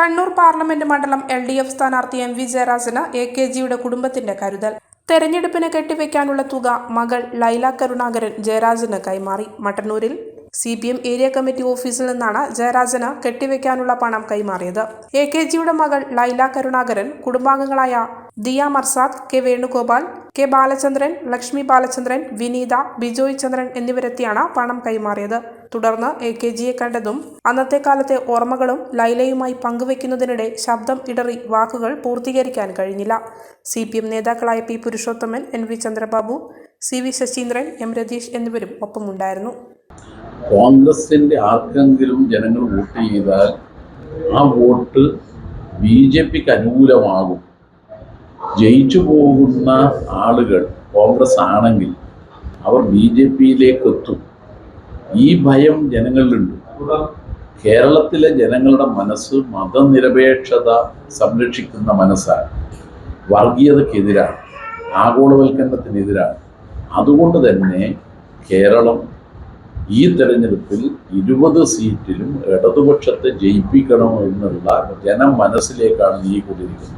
Kannur parliament മണ്ഡലം L D F സ്ഥാനാർത്ഥി M V ജയരാജന് എ കെ ജിയുടെ കുടുംബത്തിന്റെ കരുതൽ. തെരഞ്ഞെടുപ്പിന് കെട്ടിവെക്കാനുള്ള തുക മകൾ ലൈല കരുണാകരൻ ജയരാജന് കൈമാറി. മട്ടന്നൂരിൽ C P M area committee ഓഫീസിൽ നിന്നാണ് ജയരാജന് കെട്ടിവെക്കാനുള്ള പണം കൈമാറിയത്. എ കെ ജിയുടെ മകൾ ലൈല കരുണാകരൻ കുടുംബാംഗങ്ങളായ ദിയ മർസാദ് കെ വേണുഗോപാൽ കെ ബാലചന്ദ്രൻ ലക്ഷ്മി ബാലചന്ദ്രൻ വിനീത ബിജോയ് ചന്ദ്രൻ എന്നിവരെത്തിയാണ് പണം കൈമാറിയത്. തുടർന്ന് എ കെ ജിയെ കണ്ടതും അന്നത്തെ കാലത്തെ ഓർമ്മകളും ലൈലയുമായി പങ്കുവെക്കുന്നതിനിടെ ശബ്ദം ഇടറി വാക്കുകൾ പൂർത്തീകരിക്കാൻ കഴിഞ്ഞില്ല. സി പി എം നേതാക്കളായ P Purushothaman N V Chandrababu C V Saseendran M Ratheesh എന്നിവരും ഒപ്പമുണ്ടായിരുന്നു. കോൺഗ്രസിന്റെ ആർക്കെങ്കിലും ജനങ്ങൾ വോട്ട് ചെയ്താൽ ആ വോട്ട് ബി ജെ പിക്ക് അനുകൂലമാകും. ജയിച്ചു പോകുന്ന ആളുകൾ കോൺഗ്രസ് ആണെങ്കിൽ അവർ ബി ജെ പിയിലേക്ക് എത്തും ഈ ഭയം ജനങ്ങളിലുണ്ട്. കേരളത്തിലെ ജനങ്ങളുടെ മനസ്സ് മതനിരപേക്ഷത സംരക്ഷിക്കുന്ന മനസ്സാണ്. വർഗീയതക്കെതിരാണ്. ആഗോളവൽക്കരണത്തിനെതിരാണ്. അതുകൊണ്ട് തന്നെ കേരളം ഈ തെരഞ്ഞെടുപ്പിൽ ഇരുപത് സീറ്റിലും ഇടതുപക്ഷത്തെ ജയിപ്പിക്കണമെന്നുള്ള ജനം മനസ്സിലേക്കാണ് നീങ്ങിക്കൊണ്ടിരിക്കുന്നത്.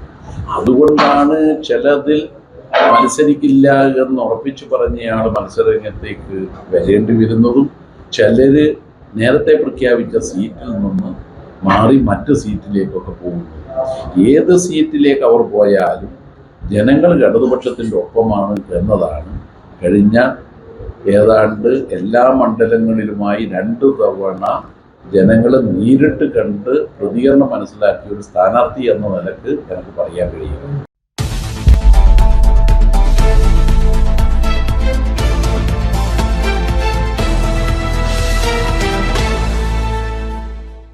അതുകൊണ്ടാണ് ചിലതിൽ മത്സരിക്കില്ല എന്ന് ഉറപ്പിച്ചു പറഞ്ഞയാൾ മത്സരരംഗത്തേക്ക് വരേണ്ടി വരുന്നതും ചിലര് നേരത്തെ പ്രഖ്യാപിച്ച സീറ്റിൽ നിന്ന് മാറി മറ്റു സീറ്റിലേക്കൊക്കെ പോകുന്നു ഏത് സീറ്റിലേക്ക് അവർ പോയാലും ജനങ്ങൾ ഇടതുപക്ഷത്തിന്റെ ഒപ്പമാണ് എന്നതാണ് കഴിഞ്ഞ ഏതാണ്ട് എല്ലാ മണ്ഡലങ്ങളിലുമായി രണ്ട് തവണ ജനങ്ങളെ നേരിട്ട് കണ്ട് പ്രതികരണം മനസ്സിലാക്കിയ ഒരു സ്ഥാനാർത്ഥി എന്ന നിലയ്ക്ക് എനിക്ക് പറയാൻ കഴിയും.